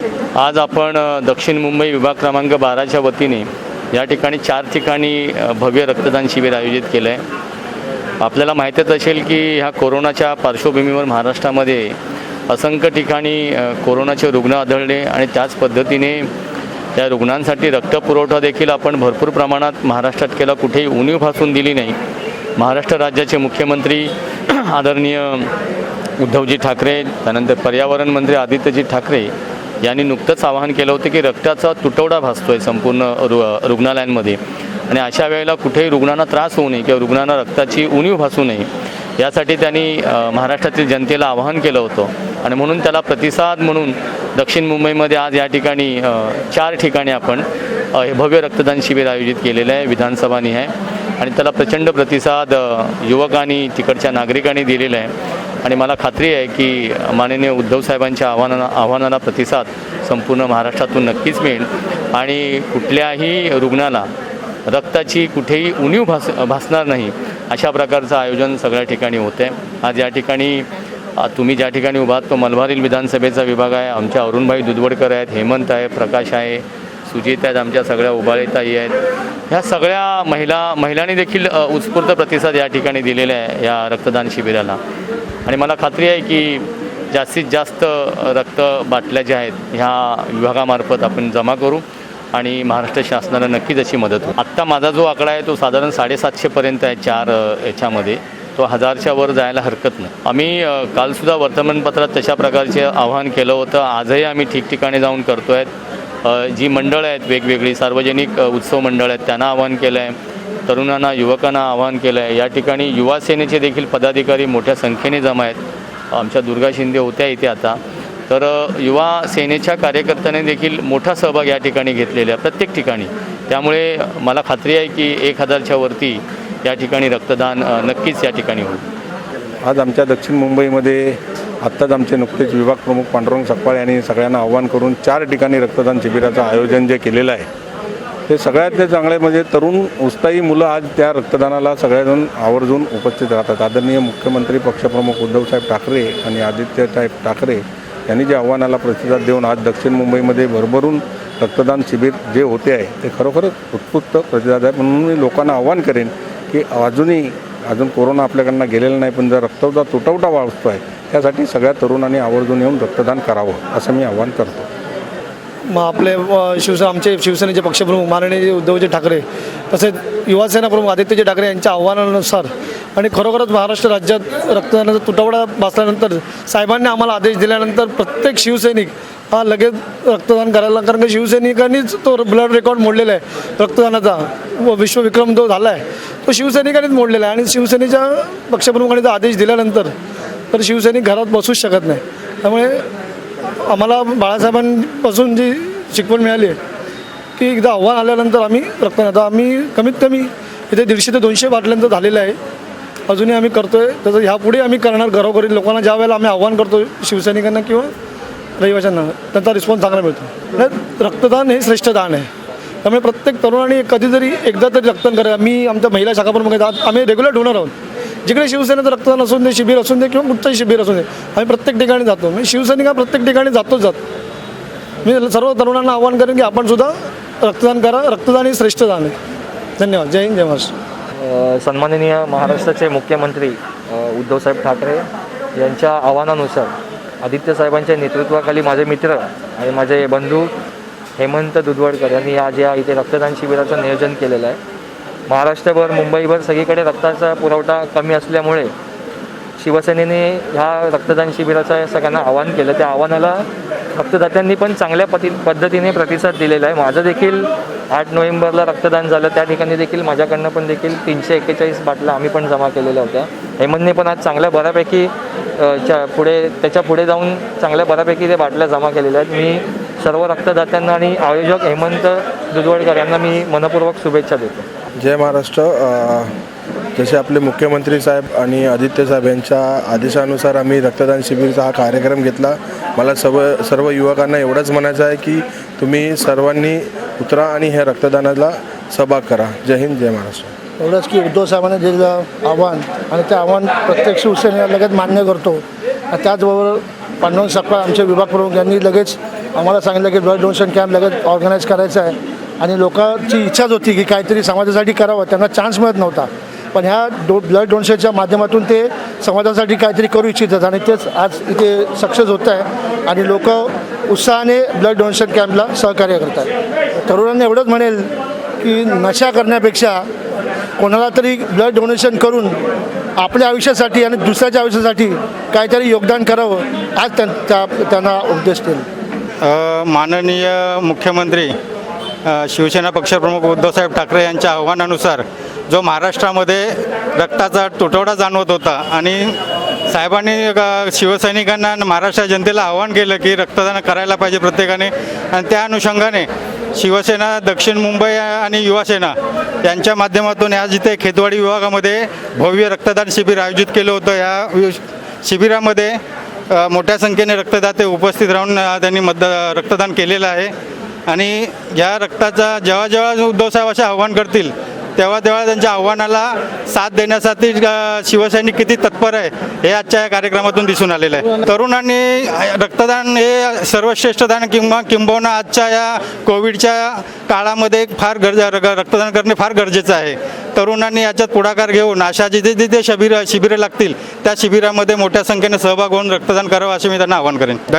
आज आपण दक्षिण मुंबई विभाग क्रमांक बाराच्या वतीने या ठिकाणी चार ठिकाणी भव्य रक्तदान शिबिर आयोजित केलं आहे आपल्याला माहीतच असेल की ह्या कोरोनाच्या पार्श्वभूमीवर महाराष्ट्रामध्ये असंख्य ठिकाणी कोरोनाचे रुग्ण आढळले आणि त्याच पद्धतीने त्या रुग्णांसाठी रक्तपुरवठा देखील आपण भरपूर प्रमाणात महाराष्ट्रात केला. कुठेही उणीव भासून दिली नाही. महाराष्ट्र राज्याचे मुख्यमंत्री आदरणीय उद्धवजी ठाकरे त्यानंतर पर्यावरण मंत्री आदित्यजी ठाकरे यांनी नुकतंच आवाहन केलं होतं की रक्ताचा तुटवडा भासतोय संपूर्ण रु रुग्णालयांमध्ये. आणि अशा वेळेला कुठेही रुग्णांना त्रास होऊ नये किंवा रुग्णांना रक्ताची उणीव भासू नये यासाठी त्यांनी महाराष्ट्रातील जनतेला आवाहन केलं होतं. आणि म्हणून त्याला प्रतिसाद म्हणून दक्षिण मुंबईमध्ये आज या ठिकाणी चार ठिकाणी आपण हे भव्य रक्तदान शिबिर आयोजित केलेलं आहे विधानसभानी आहे. आणि त्याला प्रचंड प्रतिसाद युवकांनी तिकडच्या नागरिकांनी दिलेला आहे. आणि मला खात्री आहे की माननीय उद्धव साहेबांच्या आव्हानाला आव्हानाला प्रतिसाद संपूर्ण महाराष्ट्रातून नक्कीच मिळेल. आणि कुठल्याही रुग्णाला रक्ताची कुठेही उणीव भास भासणार नाही अशा प्रकारचं आयोजन सगळ्या ठिकाणी होतं आहे आज या ठिकाणी तुम्ही ज्या ठिकाणी उभा आहात तो मलबारील विधानसभेचा विभाग आहे. आमच्या अरुणभाई दुधवडकर आहेत हेमंत आहे प्रकाश आहे सुजित आहेत आमच्या सगळ्या उबाळेताई आहेत. ह्या सगळ्या महिला महिलांनी देखील उत्स्फूर्त प्रतिसाद या ठिकाणी दिलेला आहे या रक्तदान शिबिराला. आणि मला खात्री आहे की जास्तीत जास्त रक्त बाटल्या ज्या आहेत ह्या विभागामार्फत आपण जमा करू आणि महाराष्ट्र शासनाला नक्कीच अशी मदत होईल. आत्ता माझा जो आकडा आहे तो साधारण साडेसातशेपर्यंत आहे चार याच्यामध्ये. तो हजारच्या वर जायला हरकत नाही. आम्ही कालसुद्धा वर्तमानपत्रात तशा प्रकारचे आवाहन केलं होतं. आजही आम्ही ठिकठिकाणी जाऊन करतो आहेत जी मंडळं आहेत वेगवेगळी सार्वजनिक उत्सव मंडळ आहेत त्यांना आवाहन केलं आहे तरुणांना युवकांना आवाहन केलं आहे या ठिकाणी युवा सेनेचे देखील पदाधिकारी मोठ्या संख्येने जमा आहेत. आमच्या दुर्गा शिंदे होत्या इथे आता. तर युवा सेनेच्या कार्यकर्त्यांनी देखील मोठा सहभाग या ठिकाणी घेतलेला आहे प्रत्येक ठिकाणी. त्यामुळे मला खात्री आहे की एक हजारच्या वरती या ठिकाणी रक्तदान नक्कीच या ठिकाणी होईल. आज आमच्या दक्षिण मुंबईमध्ये आत्ताच आमचे नुकतेच विभाग प्रमुख पांडुरंग सकपाळ यांनी सगळ्यांना आव्हान करून चार ठिकाणी रक्तदान शिबिराचं आयोजन जे केलेलं आहे ते सगळ्यातले चांगले म्हणजे तरुण उत्साही मुलं आज त्या रक्तदानाला सगळेजण आवर्जून उपस्थित राहतात. आदरणीय मुख्यमंत्री पक्षप्रमुख उद्धवसाहेब ठाकरे आणि आदित्यसाहेब ठाकरे यांनी जे आव्हानाला प्रतिसाद देऊन आज दक्षिण मुंबईमध्ये भरभरून रक्तदान शिबिर जे होते आहे ते खरोखरच उत्कृष्ट प्रतिसाद आहे. म्हणून मी लोकांना आव्हान करेन की अजूनही अजून कोरोना आपल्याकडनं गेलेला नाही पण जर रक्तदा तुटवडा वाढतो आहे त्यासाठी सगळ्या तरुणांनी आवर्जून येऊन रक्तदान करावं असं मी आव्हान करतो. मग आपले अ, शिवसेना आमचे शिवसेनेचे पक्षप्रमुख माननीय उद्धवजी ठाकरे तसेच युवासेना प्रमुख आदित्यजी ठाकरे यांच्या आव्हानानुसार आणि खरोखरच महाराष्ट्र राज्यात रक्तदानाचा तुटवडा भासल्यानंतर साहेबांनी आम्हाला आदेश दिल्यानंतर प्रत्येक शिवसैनिक हा लगेच रक्तदान करायला कारण की शिवसैनिकांनीच तो ब्लड रेकॉर्ड मोडलेला आहे. रक्तदानाचा. व विश्वविक्रम जो झाला आहे तो शिवसैनिकांनीच मोडलेला आहे. आणि शिवसेनेच्या पक्षप्रमुखांनी जर आदेश दिल्यानंतर तर शिवसैनिक घरात बसूच शकत नाही. त्यामुळे आम्हाला बाळासाहेबांपासून जी शिकवण मिळाली आहे की एकदा आव्हान आल्यानंतर आम्ही रक्तदान आता आम्ही कमीत कमी इथे दीडशे ते दोनशे बाटल्यांचं झालेलं आहे. अजूनही आम्ही करतो आहे तसं ह्यापुढे आम्ही करणार घरोघरी. लोकांना ज्या वेळेला आम्ही आव्हान करतो शिवसैनिकांना किंवा रहिवाशांना त्यांचा रिस्पॉन्स चांगला मिळतो. नाही, रक्तदान हे श्रेष्ठ दान आहे. त्यामुळे प्रत्येक तरुणाने कधीतरी एकदा तरी रक्तदान करा मी आमच्या महिला शाखा प्रमुख आहेत आम्ही रेग्युलर डोनर आहोत. जिकडे शिवसेनेचं रक्तदान असून दे शिबिर असून दे किंवा कुठचंही शिबिर असून दे आम्ही प्रत्येक ठिकाणी जातो. म्हणजे शिवसैनिक हा प्रत्येक ठिकाणी जातोच जात. मी सर्व तरुणांना आवाहन करेन की आपण सुद्धा रक्तदान करा. रक्तदान हे श्रेष्ठ दान आहे. धन्यवाद. जय हिंद जय महाराष्ट्र. सन्माननीय महाराष्ट्राचे मुख्यमंत्री उद्धवसाहेब ठाकरे यांच्या आव्हानानुसार आदित्य साहेबांच्या नेतृत्वाखाली माझे मित्र आणि माझे बंधू हेमंत दुधवडकर यांनी आज या इथे रक्तदान शिबिराचं नियोजन केलेलं आहे. महाराष्ट्रभर मुंबईभर सगळीकडे रक्ताचा पुरवठा कमी असल्यामुळे शिवसेनेने ह्या रक्तदान शिबिराचं सगळ्यांना आवाहन केलं. त्या आव्हानाला रक्तदात्यांनी पण चांगल्या पती पद्धतीने प्रतिसाद दिलेला आहे. माझं देखील आठ नोव्हेंबरला रक्तदान झालं. त्या ठिकाणी देखील माझ्याकडनं पण देखील तीनशे एक्केचाळीस बाटल्या आम्ही पण जमा केलेल्या होत्या. हेमंतने पण आज चांगल्या बऱ्यापैकी च्या पुढे त्याच्या पुढे जाऊन चांगल्या बऱ्यापैकी ते बाटल्या जमा केलेल्या आहेत. मी सर्व रक्तदात्यांना आणि आयोजक हेमंत दुधवडकर यांना मी मनपूर्वक शुभेच्छा देतो. जय महाराष्ट्र. जसे आपले मुख्यमंत्री साहेब आणि आदित्य साहेब यांच्या आदेशानुसार आम्ही रक्तदान शिबिरचा हा कार्यक्रम घेतला. मला सर्व सर्व युवकांना एवढंच म्हणायचं आहे की तुम्ही सर्वांनी उतरा आणि ह्या रक्तदानाला सहभाग करा. जय हिंद जय महाराष्ट्र. एवढंच की उद्धव साहेबांनी दिलेलं आव्हान आणि ते आव्हान प्रत्येक शिवसेनेला लगेच मान्य करतो. आणि त्याचबरोबर पांडुरंग सपकाळ आमचे विभाग प्रमुख यांनी लगेच आम्हाला सांगितलं की ब्लड डोनेशन कॅम्प लगेच ऑर्गनाईज करायचा आहे. आणि लोकांची इच्छाच होती की काहीतरी समाजासाठी करावं त्यांना चान्स मिळत नव्हता. पण ह्या डो ब्लड डोनेशनच्या माध्यमातून ते समाजासाठी काहीतरी करू इच्छितात आणि तेच आज इथे सक्सेस होत आहे. आणि लोक उत्साहाने ब्लड डोनेशन कॅम्पला सहकार्य करतात. तरुणांना एवढंच म्हणेल की नशा करण्यापेक्षा कोणाला तरी ब्लड डोनेशन करून आपल्या आयुष्यासाठी आणि दुसऱ्याच्या आयुष्यासाठी काहीतरी योगदान करावं आज त्यां- त्या- त्यांना उपदेश देईल. माननीय मुख्यमंत्री शिवसेना पक्षप्रमुख उद्धवसाहेब ठाकरे यांच्या आव्हानानुसार जो महाराष्ट्रामध्ये रक्ताचा तुटवडा जाणवत होता आणि साहेबांनी शिवसैनिकांना आणि महाराष्ट्र जनतेला आव्हान केलं की रक्तदान करायला पाहिजे प्रत्येकाने आणि त्या अनुषंगाने शिवसेना दक्षिण मुंबई आणि युवासेना यांच्या माध्यमातून आज इथे खेतवाडी विभागामध्ये भव्य रक्तदान शिबिर आयोजित केलं होतं. या वि- शिबिरामध्ये मोठ्या संख्येने रक्तदाते उपस्थित राहून त्यांनी मत रक्तदान केलेलं आहे. आणि या रक्ताचा जेव्हा जेव्हा उद्धवसाहेब असे आव्हान करतील तेव्हा तेव्हा त्यांच्या आव्हानाला साथ देण्यासाठी शिवसैनिक किती तत्पर आहे हे आजच्या या कार्यक्रमातून दिसून आलेलं आहे. तरुणांनी रक्तदान हे सर्वश्रेष्ठ दान किंवा किंबहुना आजच्या या कोविडच्या काळामध्ये फार गरज र- रक्तदान करणे फार गरजेचं आहे. तरुणांनी याच्यात पुढाकार घेऊन अशा जिथे जिथे शिबिर शिबिरं लागतील त्या शिबिरामध्ये मोठ्या संख्येने सहभाग होऊन रक्तदान करावं असे मी त्यांना आवाहन करेन. धन्यवाद.